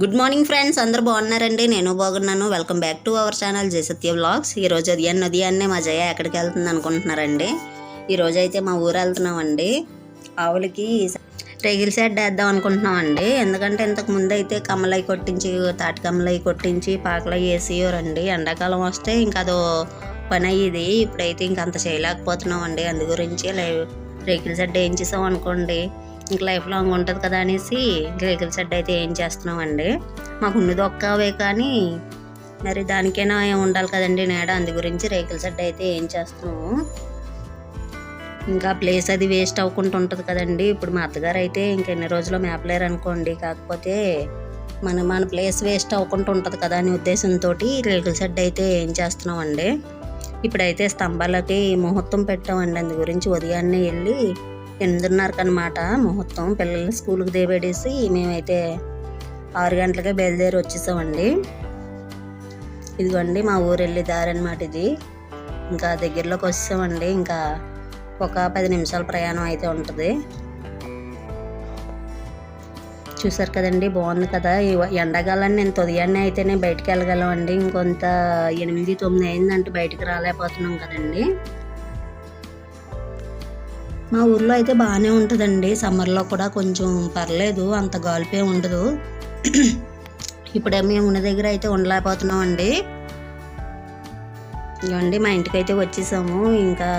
Good morning friends అందరూ బాగున్నారండి? నేను బాగున్నాను. Welcome back to our channel Jayasatya vlogs ఈరోజు ఉదయం ఉదయాన్నే మా జయ ఎక్కడికి వెళ్తుంది అనుకుంటున్నారండి? ఈరోజు అయితే మా ఊరు వెళ్తున్నామండి. ఆవులకి రేగిల్ షెడ్ వేద్దాం అనుకుంటున్నామండి. ఎందుకంటే ఇంతకు ముందు అయితే కమ్మలై కొట్టించి తాటి కమ్మలై కొట్టించి పాకలై వేసేవారండి. ఎండాకాలం వస్తే ఇంకా అదో పని అయ్యేది. ఇప్పుడైతే ఇంక అంత చేయలేకపోతున్నామండి. అందు గురించి రేగిల్ షెడ్ వేయించేసాం అనుకోండి. ఇంక లైఫ్ లాంగ్ ఉంటుంది కదా అనేసి రేకుల షెడ్ అయితే ఏం చేస్తున్నామండి. మాకు ఉన్నది ఒక్కవే కానీ మరి దానికైనా ఉండాలి కదండి నేడ? అందు గురించి రేకుల షెడ్ అయితే ఏం చేస్తున్నాము. ఇంకా ప్లేస్ అది వేస్ట్ అవ్వకుండా ఉంటుంది కదండి. ఇప్పుడు మా అత్తగారు అయితే ఇంకెన్ని రోజులు మేపలేరు అనుకోండి. కాకపోతే మన మన ప్లేస్ వేస్ట్ అవ్వకుండా ఉంటుంది కదా అనే ఉద్దేశంతో రేకుల షెడ్ అయితే ఏం చేస్తున్నామండి. ఇప్పుడైతే స్తంభాలకి ముహూర్తం పెట్టామండి. అందు గురించి ఉదయాన్నే వెళ్ళి ఎనిమిదిన్నరకు అనమాట ముహూర్తం. పిల్లల్ని స్కూల్కి దేబెడేసి మేమైతే ఆరు గంటలకే బయలుదేరి వచ్చేసామండి. ఇదిగోండి మా ఊరు వెళ్ళే దారి అనమాట ఇది. ఇంకా దగ్గరలోకి వచ్చామండి ఇంకా ఒక పది నిమిషాల ప్రయాణం అయితే ఉంటుంది. చూసారు కదండి బాగుంది కదా. ఎండాకాలాన్ని నేను ఉదయాన్నే అయితేనే బయటికి వెళ్ళగలమండి. ఇంకొంత ఎనిమిది తొమ్మిది అయిందంటే బయటికి రాలేకపోతున్నాం కదండి. మా ఊర్లో అయితే బాగానే ఉంటుందండి. సమ్మర్లో కూడా కొంచెం పర్లేదు అంత గాలిపే ఉండదు. ఇప్పుడే మేము ఉన్న దగ్గర అయితే ఉండలేకపోతున్నాం అండి ఇవ్వండి మా ఇంటికి అయితే వచ్చేసాము. ఇంకా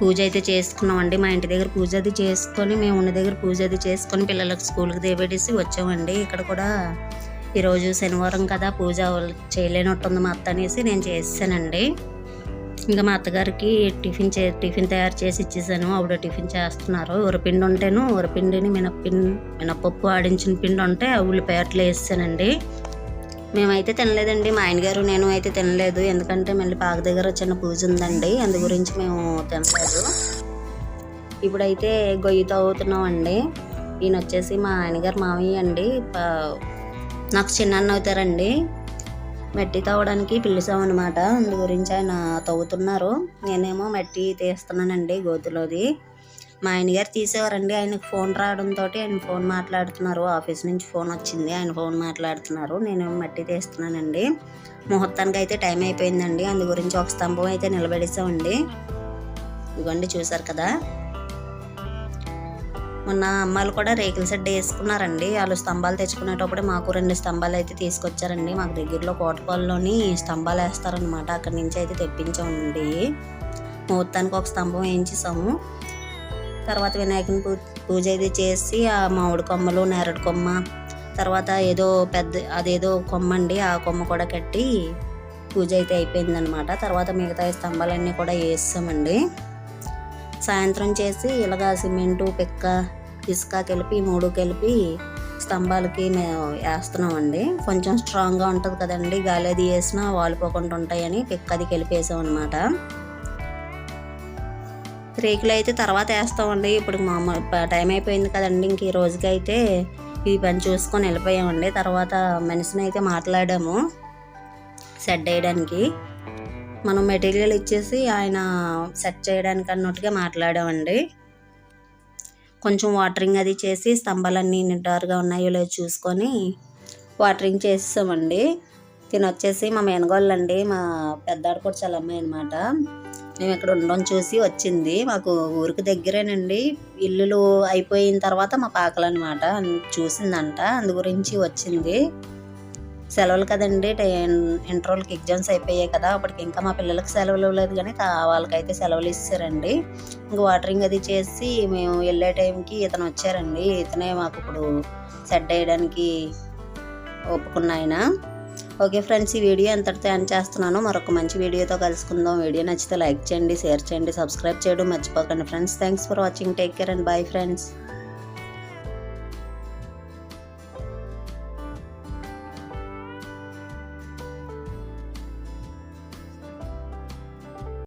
పూజ అయితే చేసుకున్నామండి. మా ఇంటి దగ్గర పూజ అది చేసుకొని మేము ఉన్న దగ్గర పూజ అది చేసుకొని పిల్లలకు స్కూల్కి దేబెట్టేసి వచ్చామండి. ఇక్కడ కూడా ఈరోజు శనివారం కదా పూజ చేయలేనట్టుంది మా అత్త అనేసి నేను చేసానండి ఇంకా మా అత్తగారికి టిఫిన్ చే టిఫిన్ తయారు చేసి ఇచ్చేసాను. ఆవిడ టిఫిన్ చేస్తున్నారు. ఉరపిండి ఉంటేను ఉరపిండిని మినప్పి మినపప్పు ఆడించిన పిండి ఉంటే ఉల్లిపాయట్లు వేసానండి. మేమైతే తినలేదండి. మా ఆయనగారు నేను అయితే తినలేదు. ఎందుకంటే మళ్ళీ పాక దగ్గర చిన్న పూజ ఉందండి. అందు గురించి మేము తినలేదు. ఇప్పుడైతే గొయ్యి తవ్వుతున్నామండి. ఈయన వచ్చేసి మా ఆయనగారు మావయ్య అండి నాకు చిన్న అవుతారండి. మట్టి తవ్వడానికి పిలిచామన్నమాట అందు గురించి ఆయన తవ్వుతున్నారు. నేనేమో మట్టి తీస్తున్నానండి గోతులోది. మా ఆయన గారు తీసేవారండి. ఆయనకు ఫోన్ రావడంతో ఆయన ఫోన్ మాట్లాడుతున్నారు. ఆఫీస్ నుంచి ఫోన్ వచ్చింది. ఆయన ఫోన్ మాట్లాడుతున్నారు. నేను మట్టి తీస్తున్నానండి. ముహూర్తానికి అయితే టైం అయిపోయిందండి. అందు గురించి ఒక స్తంభం అయితే నిలబెడేసామండి. ఇదిగోండి చూసారు కదా. మొన్న అమ్మాయిలు కూడా రేకుల షెడ్ వేసుకున్నారండి. వాళ్ళు స్తంభాలు తెచ్చుకునేటప్పుడు మాకు రెండు స్తంభాలు అయితే తీసుకొచ్చారండి. మాకు దగ్గరలో కోటపాల్లోని స్తంభాలు వేస్తారనమాట అక్కడి నుంచి అయితే తెప్పించామండి. ముహూర్తానికి ఒక స్తంభం వేయించేసాము. తర్వాత వినాయకుని పూ పూజ అయితే చేసి ఆ మామిడి కొమ్మలు నేరడు కొమ్మ తర్వాత ఏదో పెద్ద అదేదో కొమ్మ అండి. ఆ కొమ్మ కూడా కట్టి పూజ అయితే అయిపోయిందనమాట తర్వాత మిగతా స్తంభాలన్నీ కూడా వేసామండి. సాయంత్రం చేసి ఇలాగా సిమెంటు పిక్క ఇసుక కలిపి మూడు కలిపి స్తంభాలకి మేము వేస్తున్నామండి. కొంచెం స్ట్రాంగ్గా ఉంటుంది కదండి. గాలి అది వేసినా వాలిపోకుండా ఉంటాయని పిక్ అది కలిపేసాం అనమాట రేకులు అయితే తర్వాత వేస్తామండి. ఇప్పుడు మామూలు టైం అయిపోయింది కదండి. ఇంక ఈ రోజుకైతే ఈ పని చూసుకొని వెళ్ళిపోయామండి. తర్వాత మనిషిని అయితే మాట్లాడాము సెట్ వేయడానికి మనం మెటీరియల్ ఇచ్చేసి ఆయన సెట్ చేయడానికి అన్నట్టుగా మాట్లాడామండి. కొంచెం వాటరింగ్ అది చేసి స్తంభాలన్నీ నిటారుగా ఉన్నాయో లేదో చూసుకొని వాటరింగ్ చేసేసామండి. తిని వచ్చేసి మా మేనగోళ్ళండి మా పెద్దాడు కూడా చాలా అమ్మాయి అనమాట మేము ఇక్కడ ఉండడం చూసి వచ్చింది. మాకు ఊరికి దగ్గరేనండి. ఇల్లులు అయిపోయిన తర్వాత మా పాకలు అనమాట చూసిందంట. అందు గురించి వచ్చింది. సెలవులు కదండి ఇంటర్వల్కి ఎగ్జామ్స్ అయిపోయాయి కదా అప్పటికి ఇంకా మా పిల్లలకి సెలవులు ఇవ్వలేదు కానీ వాళ్ళకైతే సెలవులు ఇచ్చారండి ఇంక వాటరింగ్ అది చేసి మేము వెళ్ళే టైంకి ఇతను వచ్చారండి. ఇతనే మాకు ఇప్పుడు సెట్ వేయడానికి ఒప్పుకున్నాయన ఓకే ఫ్రెండ్స్ ఈ వీడియో ఎంతటితో ఎండ్ చేస్తున్నాను మరొక మంచి వీడియోతో కలుసుకుందాం. వీడియో నచ్చితే లైక్ చేయండి షేర్ చేయండి సబ్స్క్రైబ్ చేయడం మర్చిపోకండి. Friends thanks for watching. Take care and bye friends.